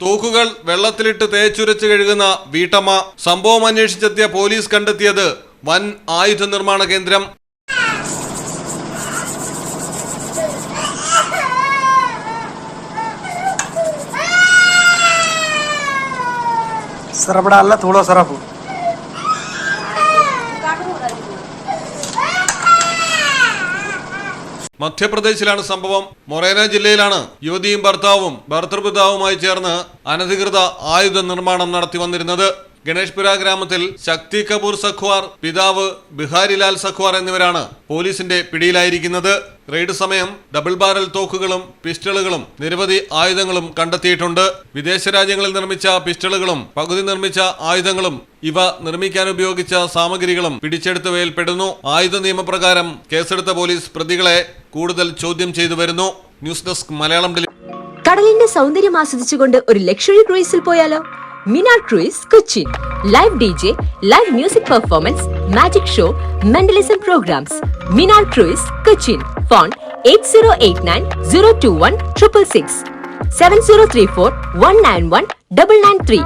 തൂക്കുകൾ വെള്ളത്തിലിട്ട് തേച്ചുരച്ച് കഴുകുന്ന വീട്ടമ്മ സംഭവം അന്വേഷിച്ചെത്തിയ പോലീസ് കണ്ടെത്തിയത് വൻ ആയുധ നിർമ്മാണ കേന്ദ്രം. ಸರ അല്ല തൂളോ ತೋಳೋ മധ്യപ്രദേശിലാണ് സംഭവം. മൊറേന ജില്ലയിലാണ് യുവതിയും ഭർത്താവും ഭർത്തൃപിതാവുമായി ചേർന്ന് അനധികൃത ആയുധ നിർമ്മാണം നടത്തി വന്നിരുന്നത്. ഗണേഷ്പുര ഗ്രാമത്തിൽ ശക്തി കപൂർ സഖ്വാർ പിതാവ് ബിഹാരിലാൽ സഖ്വാർ എന്നിവരാണ് പോലീസിന്റെ പിടിയിലായിരിക്കുന്നത്. റെയ്ഡ് സമയം ഡബിൾ ബാരൽ തോക്കുകളും പിസ്റ്റളുകളും നിരവധി ആയുധങ്ങളും കണ്ടെത്തിയിട്ടുണ്ട്. വിദേശ രാജ്യങ്ങളിൽ നിർമ്മിച്ച പിസ്റ്റളുകളും പകുതി നിർമ്മിച്ച ആയുധങ്ങളും ഇവ നിർമ്മിക്കാൻ ഉപയോഗിച്ച സാമഗ്രികളും പിടിച്ചെടുത്തവയിൽ പെടുന്നു ആയുധ നിയമപ്രകാരം കേസെടുത്ത പോലീസ് പ്രതികളെ കൂടുതൽ ചോദ്യം ചെയ്തു വരുന്നു. ന്യൂസ് ഡെസ്ക് മലയാളം ടെലി കടലിന്റെ സൗന്ദര്യം ആസ്വദിച്ചുകൊണ്ട് ഒരു ലക്ഷറി ക്രൂയിസിൽ പോയാലോ? Minar cruise Kochi. Live D J live music performance magic show mentalism programmes. Minar cruise Cochin. upon 8089 021 666 993.